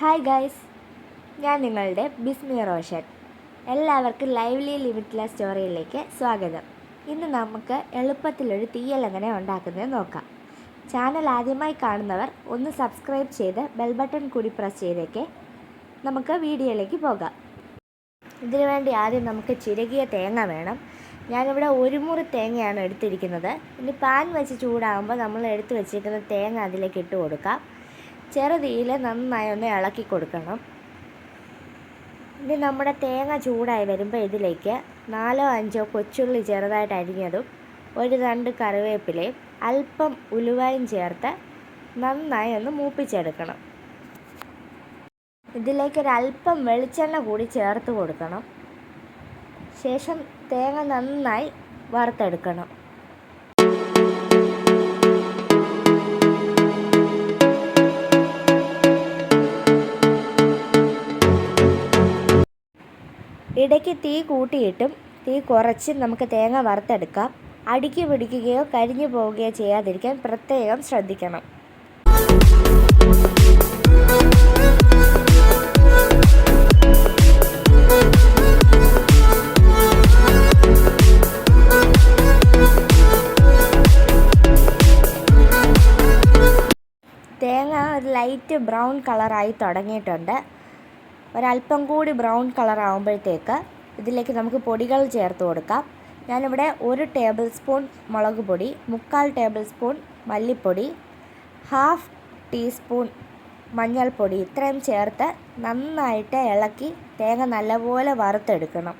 Hi guys ഞാൻ നിങ്ങളുടെ ബിസ്മി റോഷൻ. എല്ലാവർക്കും ലൈവ്ലി ലിമിറ്റ്ലെസ് സ്റ്റോറിയിലേക്ക് സ്വാഗതം. ഇന്ന് നമുക്ക് എളുപ്പത്തിലൊരു തീയൽ എങ്ങനെ ഉണ്ടാക്കുന്നത് നോക്കാം. ചാനൽ ആദ്യമായി കാണുന്നവർ ഒന്ന് സബ്സ്ക്രൈബ് ചെയ്ത് ബെൽ ബട്ടൺ കൂടി പ്രസ് ചെയ്തേക്കെ നമുക്ക് വീഡിയോയിലേക്ക് പോകാം. ഇതിനു വേണ്ടി ആദ്യം നമുക്ക് ചിരകിയ തേങ്ങ വേണം. ഞാനിവിടെ ഒരു മുറി തേങ്ങയാണ് എടുത്തിരിക്കുന്നത്. ഇനി പാൻ വെച്ച് ചൂടാകുമ്പോൾ നമ്മൾ എടുത്ത് വെച്ചിരിക്കുന്ന തേങ്ങ അതിലേക്ക് ഇട്ട് കൊടുക്കാം. ചെറുതീയിൽ നന്നായി ഒന്ന് ഇളക്കി കൊടുക്കണം. ഇനി നമ്മുടെ തേങ്ങ ചൂടായി വരുമ്പോൾ ഇതിലേക്ക് നാലോ അഞ്ചോ കൊച്ചുള്ളി ചെറുതായിട്ട് അരിഞ്ഞതും ഒരു രണ്ട് കറിവേപ്പിലയും അല്പം ഉലുവായും ചേർത്ത് നന്നായി ഒന്ന് മൂപ്പിച്ചെടുക്കണം. ഇതിലേക്ക് ഒരല്പം വെളിച്ചെണ്ണ കൂടി ചേർത്ത് കൊടുക്കണം. ശേഷം തേങ്ങ നന്നായി വറുത്തെടുക്കണം. ഇടയ്ക്ക് തീ കൂട്ടിയിട്ടും തീ കുറച്ച് നമുക്ക് തേങ്ങ വറുത്തെടുക്കാം. അടുക്കി പിടിക്കുകയോ കരിഞ്ഞു പോവുകയോ ചെയ്യാതിരിക്കാൻ പ്രത്യേകം ശ്രദ്ധിക്കണം. തേങ്ങ ഒരു ലൈറ്റ് ബ്രൗൺ കളറായി തുടങ്ങിയിട്ടുണ്ട്. ഒരല്പം കൂടി ബ്രൗൺ കളർ ആകുമ്പോഴത്തേക്ക് ഇതിലേക്ക് നമുക്ക് പൊടികൾ ചേർത്ത് കൊടുക്കാം. ഞാനിവിടെ ഒരു ടേബിൾ സ്പൂൺ മുളക് പൊടി മുക്കാൽ ടേബിൾ സ്പൂൺ മല്ലിപ്പൊടി ഹാഫ് ടീസ്പൂൺ മഞ്ഞൾപ്പൊടി ഇത്രയും ചേർത്ത് നന്നായിട്ട് ഇളക്കി തേങ്ങ നല്ലപോലെ വറുത്തെടുക്കണം.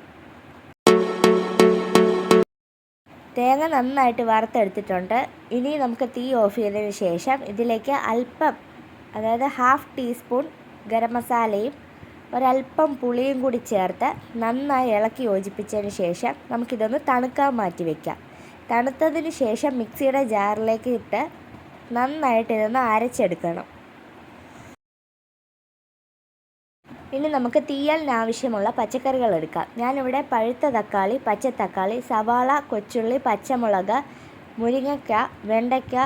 തേങ്ങ നന്നായിട്ട് വറുത്തെടുത്തിട്ടുണ്ട്. ഇനി നമുക്ക് തീ ഓഫ് ചെയ്തതിന് ശേഷം ഇതിലേക്ക് അല്പം അതായത് ഹാഫ് ടീസ്പൂൺ ഗരം മസാലയും ഒരല്പം പുളിയും കൂടി ചേർത്ത് നന്നായി ഇളക്കി യോജിപ്പിച്ചതിന് ശേഷം നമുക്കിതൊന്ന് തണുക്കാൻ മാറ്റി വയ്ക്കാം തണുത്തതിന് ശേഷം മിക്സിയുടെ ജാറിലേക്ക് ഇട്ട് നന്നായിട്ട് ഇതൊന്ന് അരച്ചെടുക്കണം. ഇനി നമുക്ക് തീയലിന് ആവശ്യമുള്ള പച്ചക്കറികൾ എടുക്കാം. ഞാനിവിടെ പഴുത്ത തക്കാളി പച്ച തക്കാളി സവാള കൊച്ചുള്ളി പച്ചമുളക് മുരിങ്ങയ്ക്ക വെണ്ടയ്ക്ക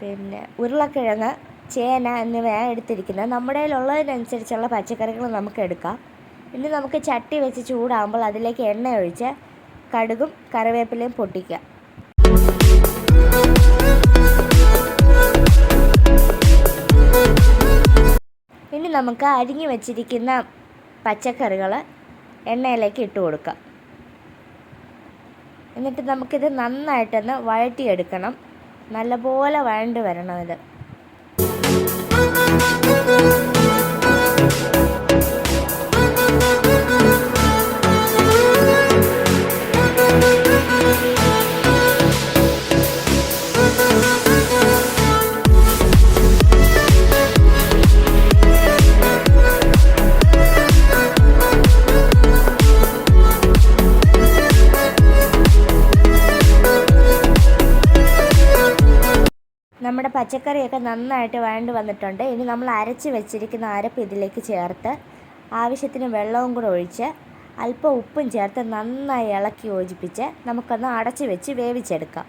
പിന്നെ ഉരുളക്കിഴങ്ങ് ചേന എന്നിവയാണ് എടുത്തിരിക്കുന്നത്. നമ്മുടെ കയ്യിലുള്ളതിനനുസരിച്ചുള്ള പച്ചക്കറികൾ നമുക്ക് എടുക്കാം. ഇനി നമുക്ക് ചട്ടി വെച്ച് ചൂടാകുമ്പോൾ അതിലേക്ക് എണ്ണ ഒഴിച്ച് കടുകും കറിവേപ്പിലയും പൊട്ടിക്കുക ഇനി നമുക്ക് അരിഞ്ഞു വെച്ചിരിക്കുന്ന പച്ചക്കറികൾ എണ്ണയിലേക്ക് ഇട്ട് കൊടുക്കാം. എന്നിട്ട് നമുക്കിത് നന്നായിട്ടൊന്ന് വഴറ്റിയെടുക്കണം. നല്ലപോലെ വഴണ്ട് വരണം ഇത്. നമ്മുടെ പച്ചക്കറിയൊക്കെ നന്നായിട്ട് വഴണ്ട് വന്നിട്ടുണ്ട്. ഇനി നമ്മൾ അരച്ച് വെച്ചിരിക്കുന്ന അരപ്പ് ഇതിലേക്ക് ചേർത്ത് ആവശ്യത്തിന് വെള്ളവും കൂടെ ഒഴിച്ച് അല്പം ഉപ്പും ചേർത്ത് നന്നായി ഇളക്കി യോജിപ്പിച്ച് നമുക്കൊന്ന് അടച്ച് വെച്ച് വേവിച്ചെടുക്കാം.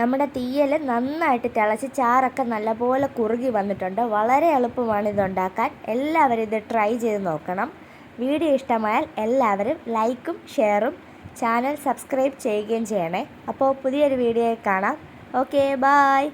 നമ്മുടെ തീയൽ നന്നായിട്ട് തിളച്ച് ചാറൊക്കെ നല്ലപോലെ കുറുകി വന്നിട്ടുണ്ട്. വളരെ എളുപ്പമാണ് ഇതുണ്ടാക്കാൻ. എല്ലാവരും ഇത് ട്രൈ ചെയ്ത് നോക്കണം. വീഡിയോ ഇഷ്ടമായാൽ എല്ലാവരും ലൈക്കും ഷെയറും ചാനൽ സബ്സ്ക്രൈബ് ചെയ്യുകയും ചെയ്യണേ. അപ്പോൾ പുതിയൊരു വീഡിയോയിൽ കാണാം. Okay bye